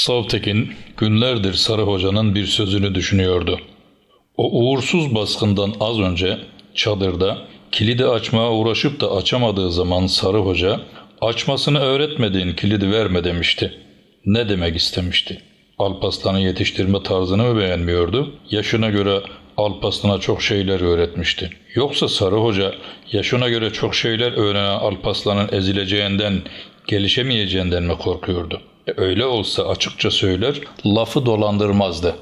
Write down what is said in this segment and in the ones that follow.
Savtekin günlerdir Sarı Hoca'nın bir sözünü düşünüyordu. O uğursuz baskından az önce çadırda kilidi açmaya uğraşıp da açamadığı zaman Sarı Hoca açmasını öğretmediğin kilidi verme demişti. Ne demek istemişti? Alpaslan'ı yetiştirme tarzını mı beğenmiyordu? Yaşına göre Alpaslan'a çok şeyler öğretmişti. Yoksa Sarı Hoca yaşına göre çok şeyler öğrenen Alpaslan'ın ezileceğinden, gelişemeyeceğinden mi korkuyordu? E, öyle olsa açıkça söyler, lafı dolandırmazdı.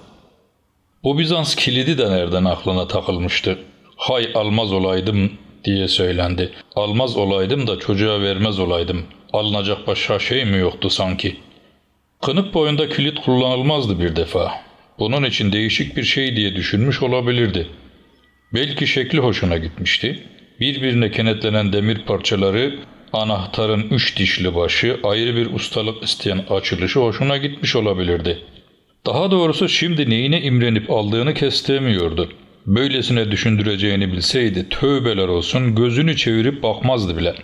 Bu Bizans kilidi de nereden aklına takılmıştı? Hay almaz olaydım diye söylendi. Almaz olaydım da çocuğa vermez olaydım. Alınacak başka şey mi yoktu sanki? Kınık boyunda kilit kullanılmazdı bir defa. Bunun için değişik bir şey diye düşünmüş olabilirdi. Belki şekli hoşuna gitmişti. Birbirine kenetlenen demir parçaları, anahtarın üç dişli başı, ayrı bir ustalık isteyen açılışı hoşuna gitmiş olabilirdi. Daha doğrusu şimdi neyine imrenip aldığını kestiremiyordu. Böylesine düşündüreceğini bilseydi tövbeler olsun gözünü çevirip bakmazdı bile.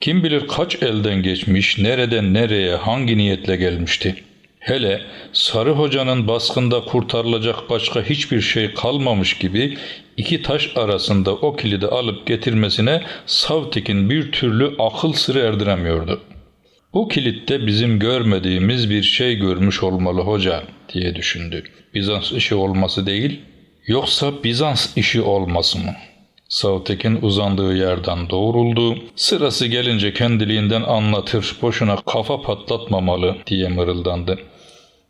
Kim bilir kaç elden geçmiş, nereden nereye, hangi niyetle gelmişti. Hele Sarı Hoca'nın baskında kurtarılacak başka hiçbir şey kalmamış gibi iki taş arasında o kilidi alıp getirmesine Savtik'in bir türlü akıl sırrı erdiremiyordu. Bu kilitte bizim görmediğimiz bir şey görmüş olmalı hoca diye düşündü. Bizans işi olması değil, yoksa Bizans işi olması mı? Savtekin uzandığı yerden doğruldu. Sırası gelince kendiliğinden anlatır, boşuna kafa patlatmamalı diye mırıldandı.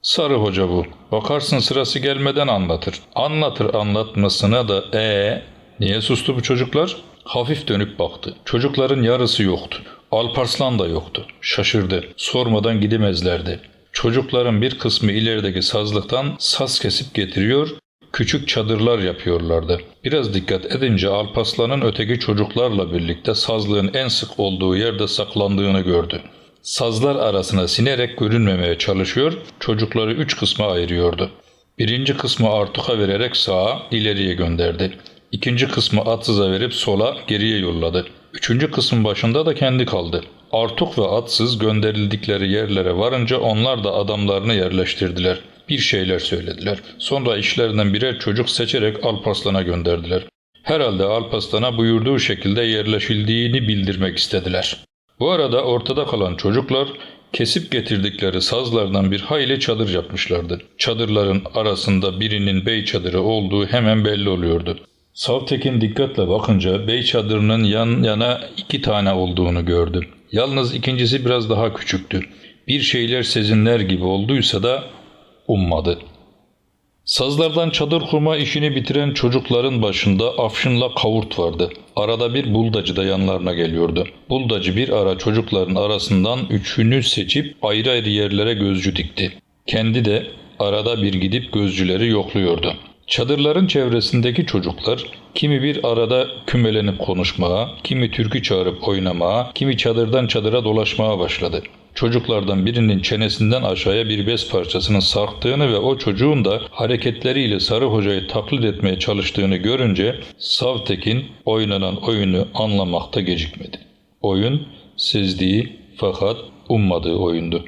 Sarı hoca bu. Bakarsın sırası gelmeden anlatır. Anlatır anlatmasına da ee niye sustu bu çocuklar? Hafif dönüp baktı. Çocukların yarısı yoktu. Alparslan da yoktu. Şaşırdı. Sormadan gidemezlerdi. Çocukların bir kısmı ilerideki sazlıktan saz kesip getiriyor, küçük çadırlar yapıyorlardı. Biraz dikkat edince Alparslan'ın öteki çocuklarla birlikte sazlığın en sık olduğu yerde saklandığını gördü. Sazlar arasına sinerek görünmemeye çalışıyor, çocukları üç kısma ayırıyordu. Birinci kısmı Artuk'a vererek sağa, ileriye gönderdi. İkinci kısmı Atsız'a verip sola, geriye yolladı. Üçüncü kısmın başında da kendi kaldı. Artuk ve Atsız gönderildikleri yerlere varınca onlar da adamlarını yerleştirdiler. Bir şeyler söylediler. Sonra işlerinden birer çocuk seçerek Alparslan'a gönderdiler. Herhalde Alparslan'a buyurduğu şekilde yerleşildiğini bildirmek istediler. Bu arada ortada kalan çocuklar kesip getirdikleri sazlardan bir hayli çadır yapmışlardı. Çadırların arasında birinin bey çadırı olduğu hemen belli oluyordu. Savtekin dikkatle bakınca bey çadırının yan yana iki tane olduğunu gördü. Yalnız ikincisi biraz daha küçüktü. Bir şeyler sezinler gibi olduysa da ummadı. Sazlardan çadır kurma işini bitiren çocukların başında Afşın'la Kavurt vardı. Arada bir buldacı da yanlarına geliyordu. Buldacı bir ara çocukların arasından üçünü seçip ayrı ayrı yerlere gözcü dikti. Kendi de arada bir gidip gözcüleri yokluyordu. Çadırların çevresindeki çocuklar kimi bir arada kümelenip konuşmaya, kimi türkü çağırıp oynamaya, kimi çadırdan çadıra dolaşmaya başladı. Çocuklardan birinin çenesinden aşağıya bir bez parçasının sarktığını ve o çocuğun da hareketleriyle Sarı Hoca'yı taklit etmeye çalıştığını görünce Savtekin oynanan oyunu anlamakta gecikmedi. Oyun sezdiği fakat ummadığı oyundu.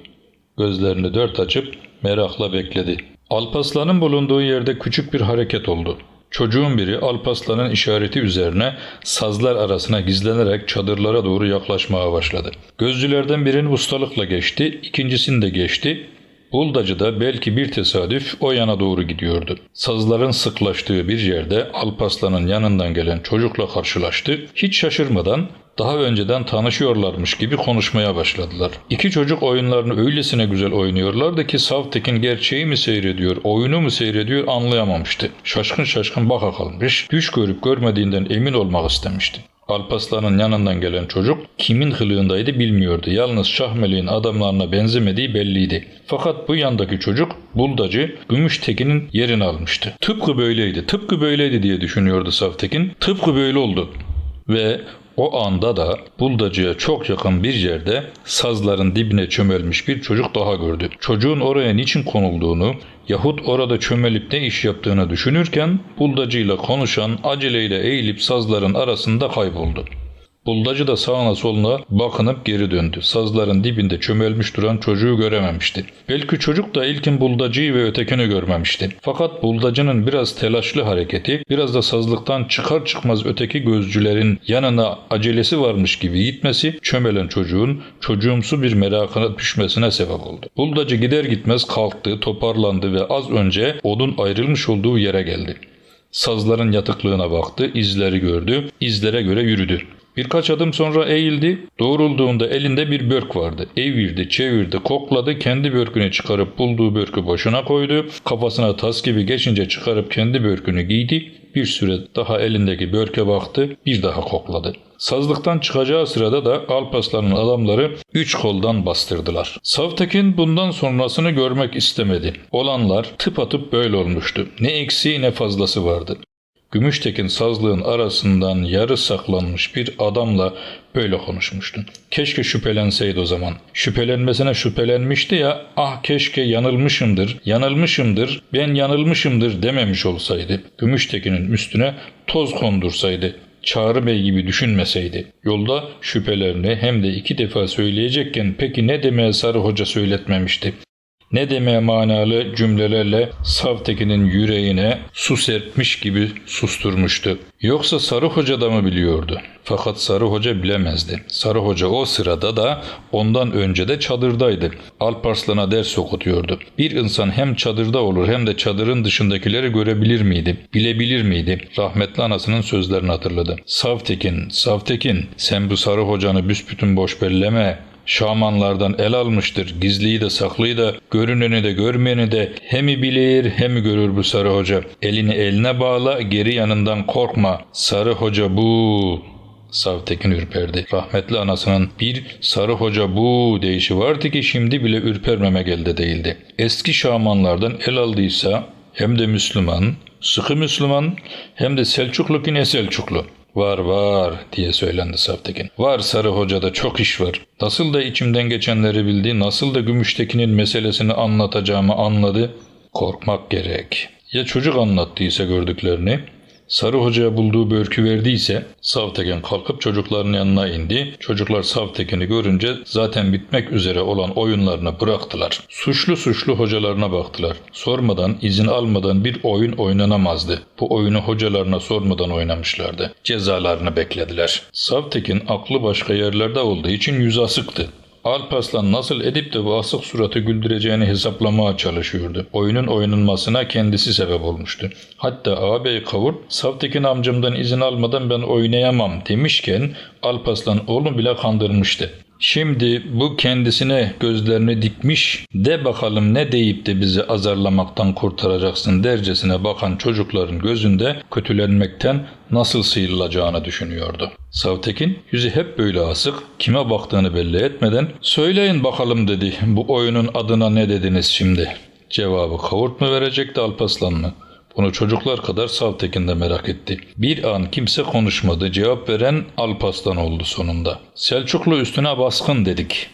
Gözlerini dört açıp merakla bekledi. Alpaslan'ın bulunduğu yerde küçük bir hareket oldu. Çocuğun biri Alpaslan'ın işareti üzerine sazlar arasına gizlenerek çadırlara doğru yaklaşmaya başladı. Gözcülerden birinin ustalıkla geçti, ikincisini de geçti. Buldacı da belki bir tesadüf o yana doğru gidiyordu. Sazların sıklaştığı bir yerde Alpaslan'ın yanından gelen çocukla karşılaştı. Hiç şaşırmadan daha önceden tanışıyorlarmış gibi konuşmaya başladılar. İki çocuk oyunlarını öylesine güzel oynuyorlardı ki Savtekin gerçeği mi seyrediyor, oyunu mu seyrediyor anlayamamıştı. Şaşkın şaşkın baka kalmış, düş görüp görmediğinden emin olmak istemişti. Alpaslan'ın yanından gelen çocuk kimin kılığındaydı bilmiyordu. Yalnız Şahmeli'nin adamlarına benzemediği belliydi. Fakat bu yandaki çocuk Buldacı Gümüştekin'in yerini almıştı. Tıpkı böyleydi, tıpkı böyleydi diye düşünüyordu Savtekin. Tıpkı böyle oldu. Ve o anda da buldacıya çok yakın bir yerde sazların dibine çömelmiş bir çocuk daha gördü. Çocuğun oraya niçin konulduğunu yahut orada çömelip ne iş yaptığını düşünürken buldacıyla konuşan aceleyle eğilip sazların arasında kayboldu. Buldacı da sağına soluna bakınıp geri döndü. Sazların dibinde çömelmiş duran çocuğu görememişti. Belki çocuk da ilkin buldacıyı ve ötekini görmemişti. Fakat buldacının biraz telaşlı hareketi, biraz da sazlıktan çıkar çıkmaz öteki gözcülerin yanına acelesi varmış gibi gitmesi, çömelen çocuğun çocuğumsu bir merakına düşmesine sebep oldu. Buldacı gider gitmez kalktı, toparlandı ve az önce odun ayrılmış olduğu yere geldi. Sazların yatıklığına baktı, izleri gördü, izlere göre yürüdü. Birkaç adım sonra eğildi, doğrulduğunda elinde bir börk vardı. Evirdi, çevirdi, kokladı, kendi börkünü çıkarıp bulduğu börkü başına koydu. Kafasına tas gibi geçince çıkarıp kendi börkünü giydi. Bir süre daha elindeki börke baktı, bir daha kokladı. Sazlıktan çıkacağı sırada da Alpaslan'ın adamları üç koldan bastırdılar. Savtekin bundan sonrasını görmek istemedi. Olanlar tıpatıp böyle olmuştu. Ne eksiği ne fazlası vardı. Gümüştekin sazlığın arasından yarı saklanmış bir adamla böyle konuşmuştu. Keşke şüphelenseydi o zaman. Şüphelenmesine şüphelenmişti ya ah keşke yanılmışımdır, yanılmışımdır, ben yanılmışımdır dememiş olsaydı. Gümüştekin'in üstüne toz kondursaydı. Çağrı Bey gibi düşünmeseydi. Yolda şüphelerini hem de iki defa söyleyecekken peki ne demeye Sarı Hoca söyletmemişti. Ne demeye manalı cümlelerle Savtekin'in yüreğine su serpmiş gibi susturmuştu. Yoksa Sarı Hoca da mı biliyordu? Fakat Sarı Hoca bilemezdi. Sarı Hoca o sırada da ondan önce de çadırdaydı. Alparslan'a ders okutuyordu. Bir insan hem çadırda olur hem de çadırın dışındakileri görebilir miydi? Bilebilir miydi? Rahmetli anasının sözlerini hatırladı. Savtekin, Savtekin sen bu Sarı Hocanı büsbütün boş belleme. Şamanlardan el almıştır. Gizliyi de saklıyı da görüneni de görmeyeni de hemi bilir hemi görür bu sarı hoca. Elini eline bağla geri yanından korkma. Sarı hoca bu. Savtekin ürperdi. Rahmetli anasının bir sarı hoca bu deyişi vardı ki şimdi bile ürpermemek elde değildi. Eski şamanlardan el aldıysa hem de Müslüman, sıkı Müslüman hem de Selçuklu ki ne Selçuklu. Var var diye söylendi Savtekin. Var Sarı Hoca'da çok iş var. Nasıl da içimden geçenleri bildi, nasıl da Gümüştekin'in meselesini anlatacağımı anladı. Korkmak gerek. Ya çocuk anlattıysa gördüklerini, Sarı Hoca'ya bulduğu börkü verdiyse Savteken kalkıp çocukların yanına indi. Çocuklar Savteken'i görünce zaten bitmek üzere olan oyunlarını bıraktılar. Suçlu suçlu hocalarına baktılar. Sormadan, izin almadan bir oyun oynanamazdı. Bu oyunu hocalarına sormadan oynamışlardı. Cezalarını beklediler. Savtekin aklı başka yerlerde olduğu için yüzü asıktı. Alparslan nasıl edip de bu asık suratı güldüreceğini hesaplamaya çalışıyordu. Oyunun oynanmasına kendisi sebep olmuştu. Hatta ağabey Kavur, Savtekin amcamdan izin almadan ben oynayamam demişken Alparslan oğlum bile kandırmıştı. Şimdi bu kendisine gözlerini dikmiş de bakalım ne deyip de bizi azarlamaktan kurtaracaksın dercesine bakan çocukların gözünde kötülenmekten nasıl sıyrılacağını düşünüyordu. Savtekin yüzü hep böyle asık, kime baktığını belli etmeden söyleyin bakalım dedi bu oyunun adına ne dediniz şimdi? Cevabı kavurt mu verecekti Alpaslan mı? Bunu çocuklar kadar Savtekin de merak etti. Bir an kimse konuşmadı. Cevap veren Alpaslan oldu sonunda. Selçuklu üstüne baskın dedik.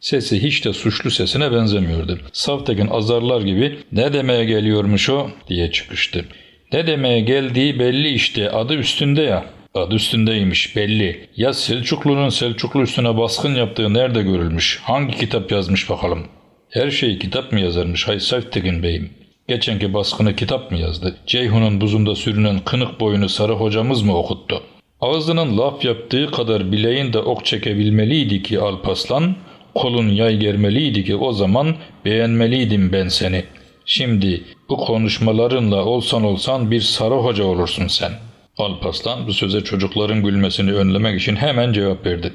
Sesi hiç de suçlu sesine benzemiyordu. Savtekin azarlar gibi ne demeye geliyormuş o diye çıkıştı. Ne demeye geldiği belli işte adı üstünde ya. Adı üstündeymiş belli. Ya Selçuklu'nun Selçuklu üstüne baskın yaptığı nerede görülmüş? Hangi kitap yazmış bakalım? Her şeyi kitap mı yazarmış Hay Savtekin Bey'im? Geçenki baskını kitap mı yazdı? Ceyhun'un buzunda sürünen kınık boyunu sarı hocamız mı okuttu? Ağzının laf yaptığı kadar bileğin de ok çekebilmeliydi ki Alpaslan, kolun yay germeliydi ki o zaman beğenmeliydim ben seni. Şimdi bu konuşmalarınla olsan olsan bir sarı hoca olursun sen. Alpaslan bu söze çocukların gülmesini önlemek için hemen cevap verdi.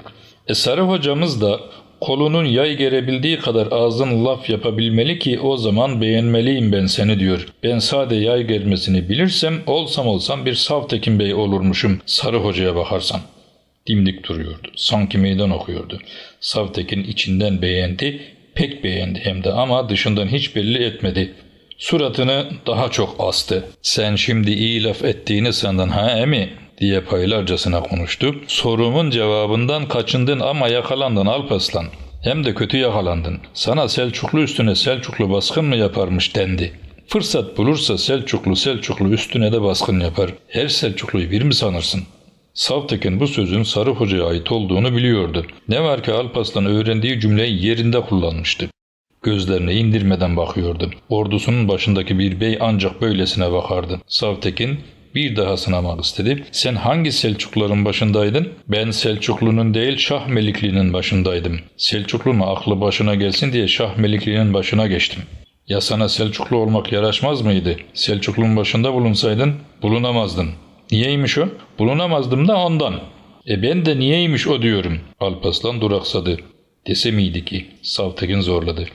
E sarı hocamız da kolunun yay gerebildiği kadar ağzın laf yapabilmeli ki o zaman beğenmeliyim ben seni diyor. Ben sade yay gelmesini bilirsem olsam olsam bir Savtekin Bey olurmuşum sarı hocaya bakarsan. Dimdik duruyordu. Sanki meydan okuyordu. Savtekin içinden beğendi, pek beğendi hem de ama dışından hiç belli etmedi. Suratını daha çok astı. Sen şimdi iyi laf ettiğini sandın ha emi? Diye paylarcasına konuştu. Sorumun cevabından kaçındın ama yakalandın Alpaslan. Hem de kötü yakalandın. Sana Selçuklu üstüne Selçuklu baskın mı yaparmış dendi. Fırsat bulursa Selçuklu Selçuklu üstüne de baskın yapar. Her Selçuklu'yu bir mi sanırsın? Savtekin bu sözün Sarı Hoca'ya ait olduğunu biliyordu. Ne var ki Alpaslan öğrendiği cümleyi yerinde kullanmıştı. Gözlerini indirmeden bakıyordu. Ordusunun başındaki bir bey ancak böylesine bakardı. Savtekin bir daha sınamak istedi. Sen hangi Selçukluların başındaydın? Ben Selçuklu'nun değil Şah Melikli'nin başındaydım. Selçuklu'nun aklı başına gelsin diye Şah Melikli'nin başına geçtim. Ya sana Selçuklu olmak yaraşmaz mıydı? Selçuklu'nun başında bulunsaydın bulunamazdın. Niyeymiş o? Bulunamazdım da ondan. E ben de niyeymiş o diyorum. Alpaslan duraksadı. Dese miydi ki? Savtekin zorladı.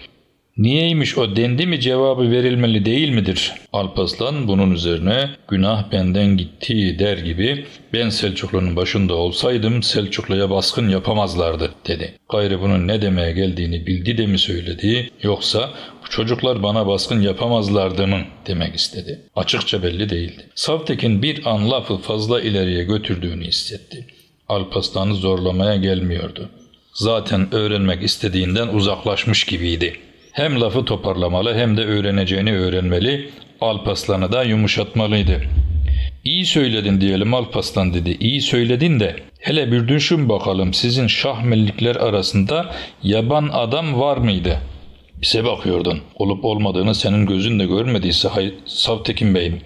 Niyeymiş o dendi mi cevabı verilmeli değil midir? Alpaslan bunun üzerine günah benden gitti der gibi ben Selçuklu'nun başında olsaydım Selçuklu'ya baskın yapamazlardı dedi. Gayrı bunun ne demeye geldiğini bildi de mi söyledi yoksa bu çocuklar bana baskın yapamazlardı mı demek istedi. Açıkça belli değildi. Savtekin bir an lafı fazla ileriye götürdüğünü hissetti. Alpaslan'ı zorlamaya gelmiyordu. Zaten öğrenmek istediğinden uzaklaşmış gibiydi. Hem lafı toparlamalı hem de öğreneceğini öğrenmeli, Alpaslan'ı da yumuşatmalıydı. İyi söyledin diyelim Alpaslan dedi. İyi söyledin de hele bir düşün bakalım sizin şahmellikler arasında yaban adam var mıydı? Bize bakıyordun. Olup olmadığını senin gözün de görmediyse Savtekin Bey'im.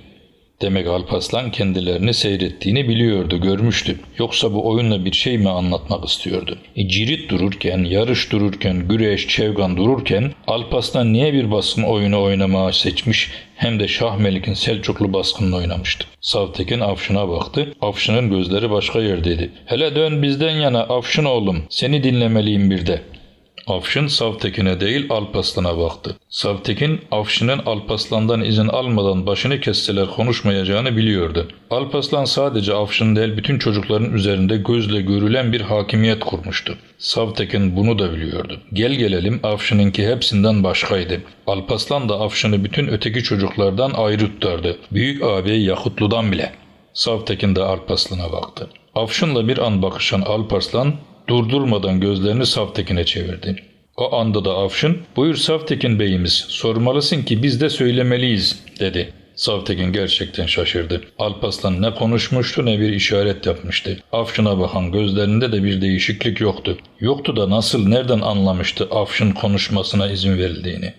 Demek Alpaslan kendilerini seyrettiğini biliyordu, görmüştü. Yoksa bu oyunla bir şey mi anlatmak istiyordu? E, cirit dururken, yarış dururken, güreş, çevgan dururken Alpaslan niye bir baskın oyunu oynamaya seçmiş hem de Şah Melik'in Selçuklu baskınını oynamıştı. Savtekin Afşın'a baktı. Afşın'ın gözleri başka yerdeydi. Hele dön bizden yana Afşın oğlum, seni dinlemeliyim bir de. Afşin Savtekin'e değil Alpaslan'a baktı. Savtekin Afşin'in Alpaslan'dan izin almadan başını kesseler konuşmayacağını biliyordu. Alpaslan sadece Afşin değil bütün çocukların üzerinde gözle görülen bir hakimiyet kurmuştu. Savtekin bunu da biliyordu. Gel gelelim Afşin'inki hepsinden başkaydı. Alpaslan da Afşin'i bütün öteki çocuklardan ayrı tutardı. Büyük ağabey Yakutlu'dan bile. Savtekin de Alpaslan'a baktı. Afşin'la bir an bakışan Alparslan durdurmadan gözlerini Savtekin'e çevirdi. O anda da Afşin, buyur Savtekin beyimiz, sormalısın ki biz de söylemeliyiz, dedi. Savtekin gerçekten şaşırdı. Alpaslan ne konuşmuştu ne bir işaret yapmıştı. Afşin'e bakan gözlerinde de bir değişiklik yoktu. Yoktu da nasıl, nereden anlamıştı Afşin konuşmasına izin verildiğini.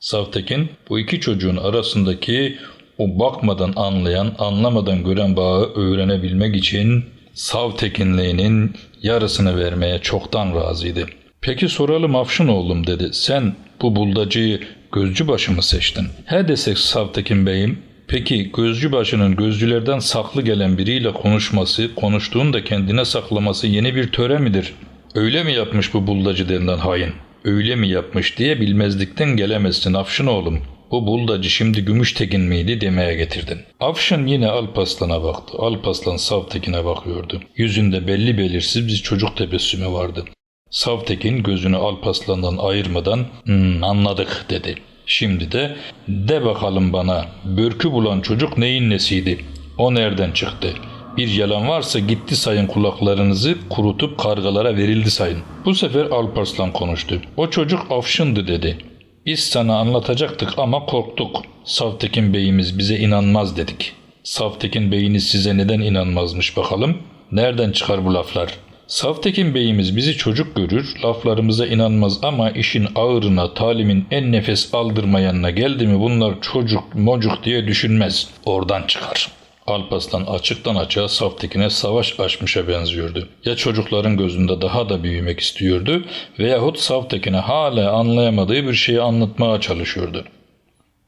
Savtekin, bu iki çocuğun arasındaki o bakmadan anlayan, anlamadan gören bağı öğrenebilmek için Savtekinliğinin yarısını vermeye çoktan razıydı. Peki soralım Afşin oğlum dedi. Sen bu buldacıyı gözcü başı mı seçtin? He desek Savtekin beyim. Peki gözcü başının gözcülerden saklı gelen biriyle konuşması, konuştuğunu da kendine saklaması yeni bir töre midir? Öyle mi yapmış bu buldacı denilen hain? Öyle mi yapmış diye bilmezlikten gelemezsin Afşin oğlum. Bu buldacı şimdi Gümüştekin miydi demeye getirdin. Afşin yine Alpaslan'a baktı. Alpaslan Savtekin'e bakıyordu. Yüzünde belli belirsiz bir çocuk tebessümü vardı. Savtekin gözünü Alpaslan'dan ayırmadan hmm, anladık dedi. Şimdi de de bakalım bana börkü bulan çocuk neyin nesiydi? O nereden çıktı? Bir yalan varsa gitti sayın kulaklarınızı kurutup kargalara verildi sayın. Bu sefer Alparslan konuştu. O çocuk afşındı dedi. Biz sana anlatacaktık ama korktuk. Savtekin beyimiz bize inanmaz dedik. Savtekin beyiniz size neden inanmazmış bakalım? Nereden çıkar bu laflar? Savtekin beyimiz bizi çocuk görür, laflarımıza inanmaz ama işin ağırına, talimin en nefes aldırmayanına geldi mi bunlar çocuk, mocuk diye düşünmez. Oradan çıkar. Alpaslan açıktan açığa Savtekin'e savaş açmışa benziyordu. Ya çocukların gözünde daha da büyümek istiyordu veyahut Savtekin'e hala anlayamadığı bir şeyi anlatmaya çalışıyordu.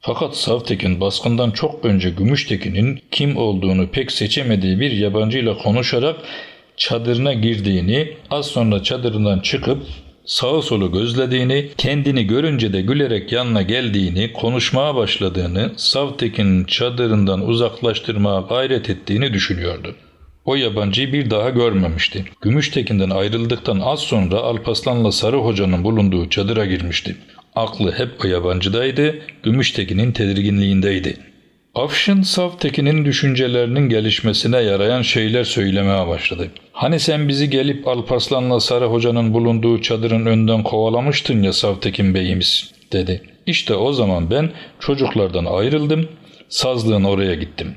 Fakat Savtekin baskından çok önce Gümüştekin'in kim olduğunu pek seçemediği bir yabancıyla konuşarak çadırına girdiğini, az sonra çadırından çıkıp sağı solu gözlediğini, kendini görünce de gülerek yanına geldiğini, konuşmaya başladığını, Savtekin'in çadırından uzaklaştırmaya gayret ettiğini düşünüyordu. O yabancıyı bir daha görmemişti. Gümüştekin'den ayrıldıktan az sonra Alpaslan'la Sarı Hoca'nın bulunduğu çadıra girmişti. Aklı hep o yabancıdaydı, Gümüştekin'in tedirginliğindeydi. Afşin Savtekin'in düşüncelerinin gelişmesine yarayan şeyler söylemeye başladı. Hani sen bizi gelip Alparslan'la Sarı Hoca'nın bulunduğu çadırın önden kovalamıştın ya Savtekin beyimiz dedi. İşte o zaman ben çocuklardan ayrıldım, sazlığın oraya gittim.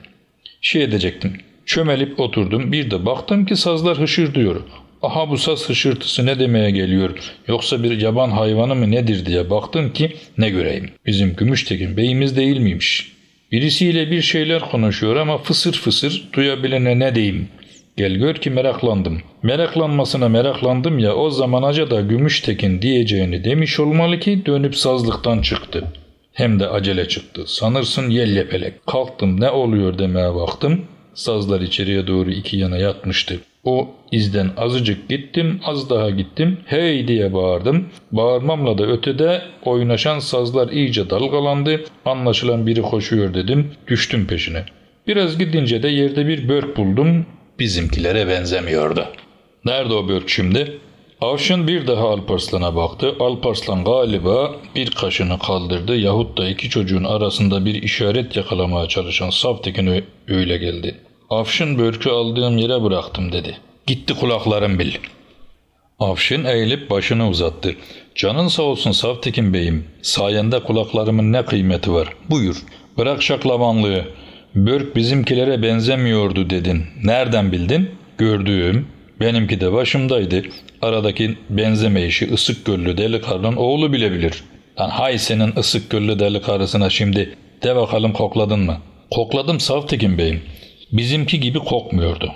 Şey edecektim, Çömelip oturdum. Bir de baktım ki sazlar hışırdıyor. Aha bu saz hışırtısı ne demeye geliyor? Yoksa bir yaban hayvanı mı nedir diye baktım ki ne göreyim. Bizim Gümüştekin beyimiz değil miymiş? Birisiyle bir şeyler konuşuyor ama fısır fısır duyabilene ne diyeyim. Gel gör ki meraklandım. Meraklanmasına meraklandım ya o zaman acaba Gümüştekin diyeceğini demiş olmalı ki dönüp sazlıktan çıktı. Hem de acele çıktı. Sanırsın yel yepelek. Kalktım ne oluyor demeye baktım. Sazlar içeriye doğru iki yana yatmıştı. O izden azıcık gittim, az daha gittim. Hey diye bağırdım. Bağırmamla da ötede oynaşan sazlar iyice dalgalandı. Anlaşılan biri koşuyor dedim. Düştüm peşine. Biraz gidince de yerde bir börk buldum. Bizimkilere benzemiyordu. Nerede o börk şimdi? Avşın bir daha Alparslan'a baktı. Alparslan galiba bir kaşını kaldırdı yahut da iki çocuğun arasında bir işaret yakalamaya çalışan Saftekin ö- öyle geldi. Avşın börkü aldığım yere bıraktım dedi. Gitti kulaklarım bil. Avşin eğilip başını uzattı. Canın sağ olsun Saftekin beyim. Sayende kulaklarımın ne kıymeti var. Buyur. Bırak şaklamanlığı. Börk bizimkilere benzemiyordu dedin. Nereden bildin? Gördüğüm. Benimki de başımdaydı. Aradaki benzeme işi ısık göllü deli karının oğlu bile bilir. Lan hay senin ısık göllü deli karısına şimdi. De bakalım kokladın mı? Kokladım Savtekin beyim. Bizimki gibi kokmuyordu.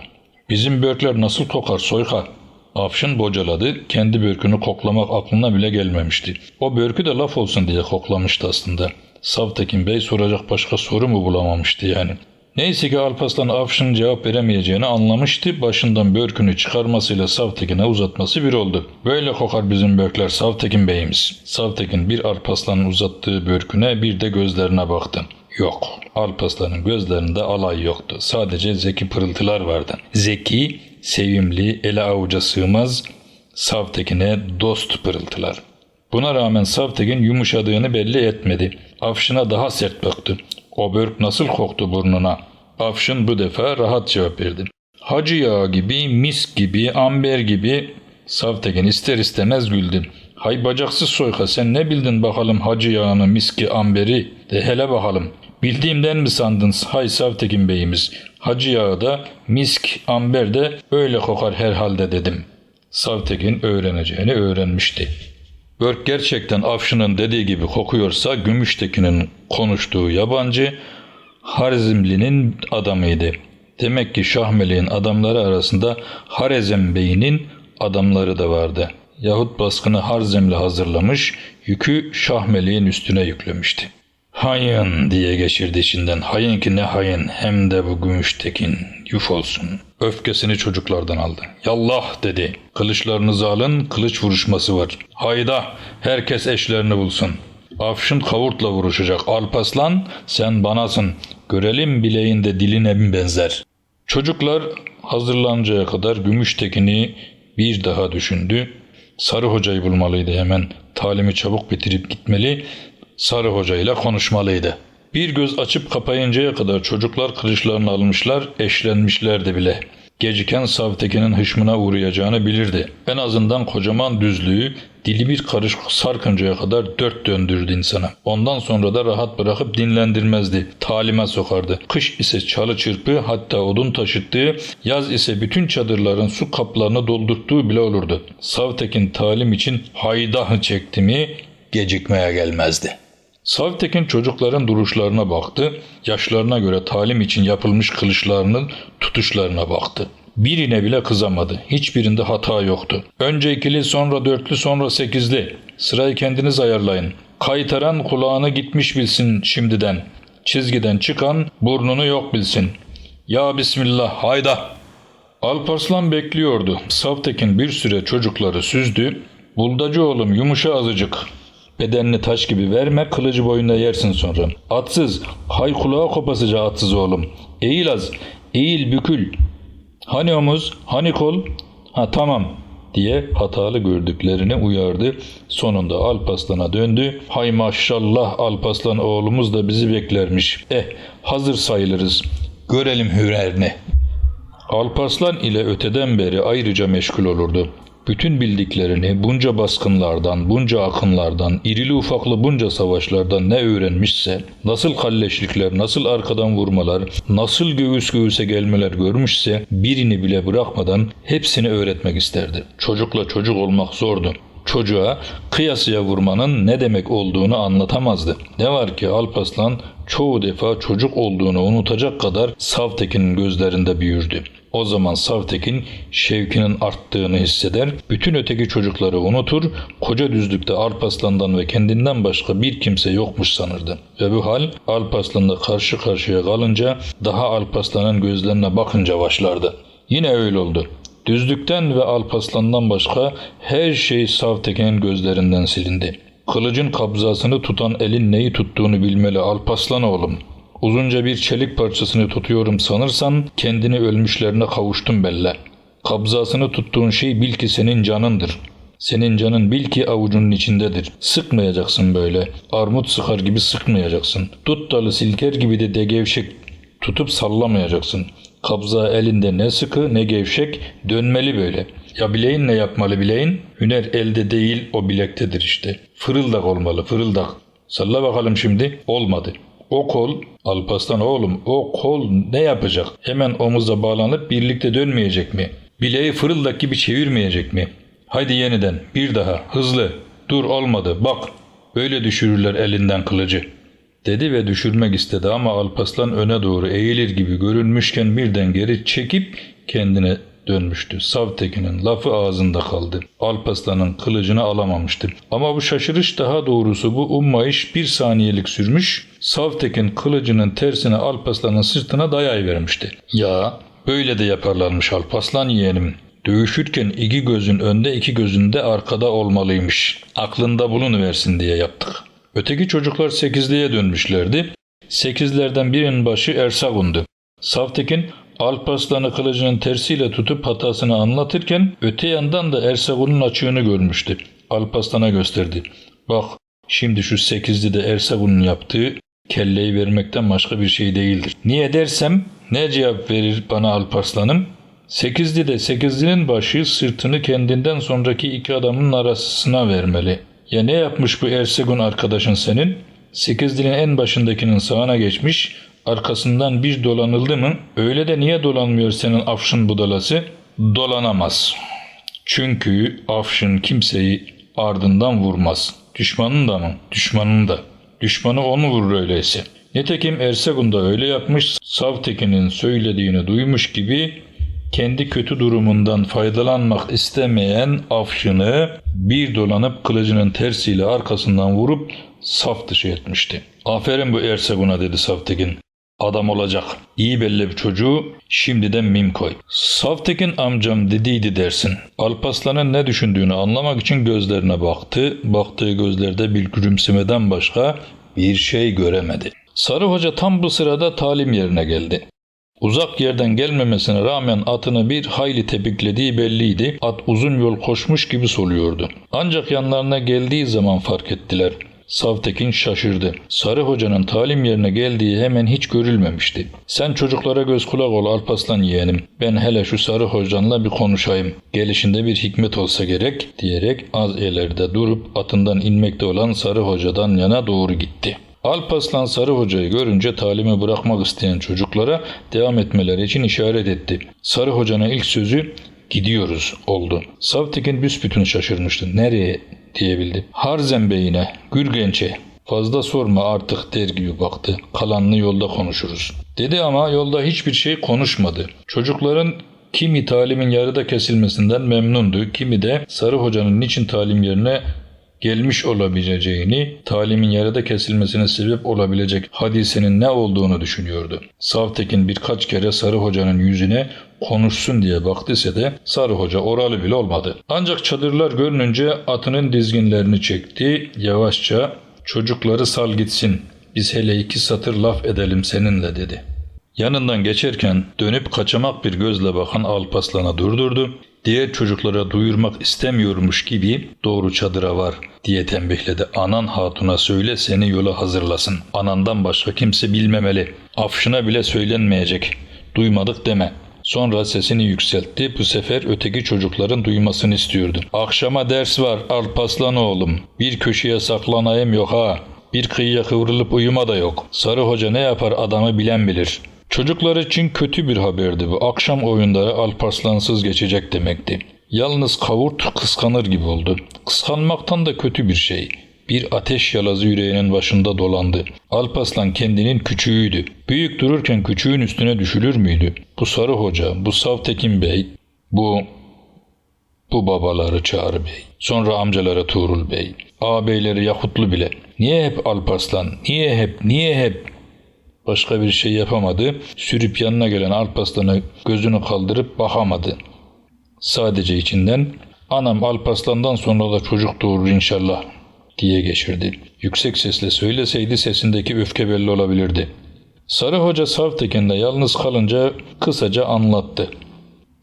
Bizim börkler nasıl kokar soyka? Afşın bocaladı. Kendi börkünü koklamak aklına bile gelmemişti. O börkü de laf olsun diye koklamıştı aslında. Savtekin Bey soracak başka soru mu bulamamıştı yani. Neyse ki Alparslan Afşin'in cevap veremeyeceğini anlamıştı. Başından börkünü çıkarmasıyla Savtekin'e uzatması bir oldu. Böyle kokar bizim börkler Savtekin Bey'imiz. Savtekin bir Alparslan'ın uzattığı börküne bir de gözlerine baktı. Yok. Alparslan'ın gözlerinde alay yoktu. Sadece zeki pırıltılar vardı. Zeki, sevimli, ele avuca sığmaz, Savtekin'e dost pırıltılar. Buna rağmen Savtekin yumuşadığını belli etmedi. Afşin'e daha sert baktı. O börk nasıl koktu burnuna? Afşin bu defa rahat cevap verdi. Hacı yağı gibi, mis gibi, amber gibi. Savtekin ister istemez güldü. Hay bacaksız soyka sen ne bildin bakalım hacı yağını, miski, amberi? De hele bakalım. Bildiğimden mi sandın hay Savtekin beyimiz? Hacı yağı da, misk, amber de öyle kokar herhalde dedim. Savtekin öğreneceğini öğrenmişti. Börk gerçekten Afşin'in dediği gibi kokuyorsa Gümüştekin'in konuştuğu yabancı Harizmli'nin adamıydı. Demek ki Şahmeli'nin adamları arasında Harezm Bey'inin adamları da vardı. Yahut baskını Harzemli hazırlamış, yükü Şahmeli'nin üstüne yüklemişti. Hayın diye geçirdi içinden. Hayın ki ne hayın hem de bu Gümüştekin. Yuf olsun. Öfkesini çocuklardan aldı. Yallah dedi. Kılıçlarınızı alın kılıç vuruşması var. Hayda herkes eşlerini bulsun. Afşın kavurtla vuruşacak. Alpaslan sen banasın. Görelim bileğinde diline mi benzer. Çocuklar hazırlanıncaya kadar Gümüştekin'i bir daha düşündü. Sarı hocayı bulmalıydı hemen. Talimi çabuk bitirip gitmeli. Sarı Hoca ile konuşmalıydı. Bir göz açıp kapayıncaya kadar çocuklar kılıçlarını almışlar, eşlenmişlerdi bile. Geciken Savtekin'in hışmına uğrayacağını bilirdi. En azından kocaman düzlüğü dili bir karış sarkıncaya kadar dört döndürdü insana. Ondan sonra da rahat bırakıp dinlendirmezdi. Talime sokardı. Kış ise çalı çırpı hatta odun taşıttığı, yaz ise bütün çadırların su kaplarını doldurttuğu bile olurdu. Savtekin talim için haydah çekti mi gecikmeye gelmezdi. Savtekin çocukların duruşlarına baktı, yaşlarına göre talim için yapılmış kılıçlarının tutuşlarına baktı. Birine bile kızamadı. Hiçbirinde hata yoktu. Önce ikili, sonra dörtlü, sonra sekizli. Sırayı kendiniz ayarlayın. Kaytaran kulağını gitmiş bilsin şimdiden. Çizgiden çıkan burnunu yok bilsin. Ya Bismillah hayda. Alparslan bekliyordu. Savtekin bir süre çocukları süzdü. Buldacı oğlum yumuşa azıcık. Bedenini taş gibi verme, kılıcı boyunda yersin sonra. Atsız, hay kulağa kopasıca atsız oğlum. Eğil az, eğil bükül. Hani omuz, hani kol? Ha tamam diye hatalı gördüklerini uyardı. Sonunda Alpaslan'a döndü. Hay maşallah Alpaslan oğlumuz da bizi beklermiş. Eh hazır sayılırız. Görelim hünerini. Alparslan ile öteden beri ayrıca meşgul olurdu. Bütün bildiklerini bunca baskınlardan, bunca akınlardan, irili ufaklı bunca savaşlardan ne öğrenmişse, nasıl kalleşlikler, nasıl arkadan vurmalar, nasıl göğüs göğüse gelmeler görmüşse birini bile bırakmadan hepsini öğretmek isterdi. Çocukla çocuk olmak zordu. Çocuğa kıyasıya vurmanın ne demek olduğunu anlatamazdı. Ne var ki Alpaslan çoğu defa çocuk olduğunu unutacak kadar Savtekin'in gözlerinde büyürdü. O zaman Savtekin şevkinin arttığını hisseder, bütün öteki çocukları unutur, koca düzlükte Alpaslan'dan ve kendinden başka bir kimse yokmuş sanırdı. Ve bu hal Alpaslan'la karşı karşıya kalınca daha Alpaslan'ın gözlerine bakınca başlardı. Yine öyle oldu. Düzlükten ve Alpaslan'dan başka her şey Savtekin'in gözlerinden silindi. Kılıcın kabzasını tutan elin neyi tuttuğunu bilmeli Alpaslan oğlum. Uzunca bir çelik parçasını tutuyorum sanırsan kendini ölmüşlerine kavuştun belle. Kabzasını tuttuğun şey bil ki senin canındır. Senin canın bil ki avucunun içindedir. Sıkmayacaksın böyle. Armut sıkar gibi sıkmayacaksın. Tut dalı silker gibi de de gevşek tutup sallamayacaksın. Kabza elinde ne sıkı ne gevşek dönmeli böyle. Ya bileğin ne yapmalı bileğin? Hüner elde değil o bilektedir işte. Fırıldak olmalı fırıldak. Salla bakalım şimdi. Olmadı. O kol, Alpaslan oğlum o kol ne yapacak? Hemen omuza bağlanıp birlikte dönmeyecek mi? Bileği fırıldak gibi çevirmeyecek mi? Haydi yeniden bir daha hızlı. Dur olmadı bak. Böyle düşürürler elinden kılıcı. Dedi ve düşürmek istedi ama Alpaslan öne doğru eğilir gibi görünmüşken birden geri çekip kendine dönmüştü. Savtekin'in lafı ağzında kaldı. Alpaslan'ın kılıcını alamamıştı. Ama bu şaşırış daha doğrusu bu ummayış bir saniyelik sürmüş. Savtekin kılıcının tersine Alpaslan'ın sırtına dayay vermişti. Ya böyle de yaparlarmış Alpaslan yeğenim. Dövüşürken iki gözün önde iki gözün de arkada olmalıymış. Aklında bulunuversin diye yaptık. Öteki çocuklar sekizliğe dönmüşlerdi. Sekizlerden birinin başı Ersagun'du. Savtekin Alparslan'ı kılıcının tersiyle tutup hatasını anlatırken öte yandan da Ersagun'un açığını görmüştü. Alparslan'a gösterdi. Bak şimdi şu sekizli de Ersagun'un yaptığı kelleyi vermekten başka bir şey değildir. Niye dersem ne cevap verir bana Alparslan'ım? Sekizli de sekizlinin başı sırtını kendinden sonraki iki adamın arasına vermeli. Ya ne yapmış bu Ersegun arkadaşın senin? Sekizlinin en başındakinin sağına geçmiş, arkasından bir dolanıldı mı? Öyle de niye dolanmıyor senin afşın budalası? Dolanamaz. Çünkü afşın kimseyi ardından vurmaz. Düşmanın da mı? Düşmanın da. Düşmanı onu vurur öyleyse. Nitekim Ersegun da öyle yapmış, Savtekin'in söylediğini duymuş gibi kendi kötü durumundan faydalanmak istemeyen afşını bir dolanıp kılıcının tersiyle arkasından vurup saf dışı etmişti. Aferin bu Ersegun'a dedi Savtekin. Adam olacak. İyi belli bir çocuğu şimdiden mim koy. Savtekin amcam dediydi dersin. Alpaslan'ın ne düşündüğünü anlamak için gözlerine baktı. Baktığı gözlerde bir gülümsemeden başka bir şey göremedi. Sarı Hoca tam bu sırada talim yerine geldi. Uzak yerden gelmemesine rağmen atını bir hayli tepiklediği belliydi. At uzun yol koşmuş gibi soluyordu. Ancak yanlarına geldiği zaman fark ettiler. Savtekin şaşırdı. Sarı hocanın talim yerine geldiği hemen hiç görülmemişti. Sen çocuklara göz kulak ol Alpaslan yeğenim. Ben hele şu sarı hocanla bir konuşayım. Gelişinde bir hikmet olsa gerek diyerek az ileride durup atından inmekte olan sarı hocadan yana doğru gitti. Alpaslan Sarı Hoca'yı görünce talimi bırakmak isteyen çocuklara devam etmeleri için işaret etti. Sarı Hoca'nın ilk sözü gidiyoruz oldu. Savtekin büsbütün şaşırmıştı. Nereye diyebildi. Harzen Bey'ine, Gürgenç'e fazla sorma artık der gibi baktı. Kalanını yolda konuşuruz. Dedi ama yolda hiçbir şey konuşmadı. Çocukların kimi talimin yarıda kesilmesinden memnundu, kimi de Sarı Hoca'nın niçin talim yerine gelmiş olabileceğini, talimin yarıda kesilmesine sebep olabilecek hadisenin ne olduğunu düşünüyordu. Savtekin birkaç kere Sarı Hoca'nın yüzüne konuşsun diye baktıysa de Sarı Hoca oralı bile olmadı. Ancak çadırlar görününce atının dizginlerini çekti, yavaşça çocukları sal gitsin, biz hele iki satır laf edelim seninle dedi. Yanından geçerken dönüp kaçamak bir gözle bakan Alpaslan'a durdurdu diğer çocuklara duyurmak istemiyormuş gibi doğru çadıra var diye tembihledi. Anan hatuna söyle seni yola hazırlasın. Anandan başka kimse bilmemeli. Afşına bile söylenmeyecek. Duymadık deme. Sonra sesini yükseltti. Bu sefer öteki çocukların duymasını istiyordu. Akşama ders var Alpaslan oğlum. Bir köşeye saklanayım yok ha. Bir kıyıya kıvrılıp uyuma da yok. Sarı hoca ne yapar adamı bilen bilir. Çocuklar için kötü bir haberdi bu. Akşam oyunları Alparslan'sız geçecek demekti. Yalnız kavurt kıskanır gibi oldu. Kıskanmaktan da kötü bir şey. Bir ateş yalazı yüreğinin başında dolandı. Alpaslan kendinin küçüğüydü. Büyük dururken küçüğün üstüne düşülür müydü? Bu Sarı Hoca, bu Savtekin Bey, bu bu babaları Çağrı Bey. Sonra amcaları Tuğrul Bey. Ağabeyleri Yakutlu bile. Niye hep Alparslan? Niye hep? Niye hep? Başka bir şey yapamadı. Sürüp yanına gelen Alparslan'a gözünü kaldırıp bakamadı. Sadece içinden anam Alparslan'dan sonra da çocuk doğurur inşallah diye geçirdi. Yüksek sesle söyleseydi sesindeki öfke belli olabilirdi. Sarı Hoca Savtekin'de yalnız kalınca kısaca anlattı.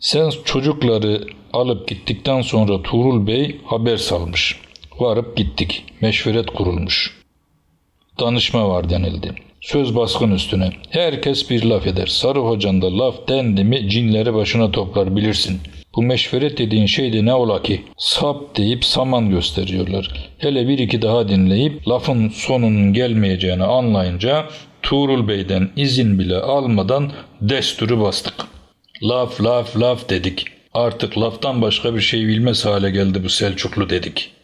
Sen çocukları alıp gittikten sonra Tuğrul Bey haber salmış. Varıp gittik. Meşveret kurulmuş. Danışma var denildi. Söz baskın üstüne. Herkes bir laf eder. Sarı hocan da laf dendi mi cinleri başına toplar bilirsin. Bu meşveret dediğin şey de ne ola ki? Sap deyip saman gösteriyorlar. Hele bir iki daha dinleyip lafın sonunun gelmeyeceğini anlayınca Tuğrul Bey'den izin bile almadan desturu bastık. Laf laf laf dedik. Artık laftan başka bir şey bilmez hale geldi bu Selçuklu dedik.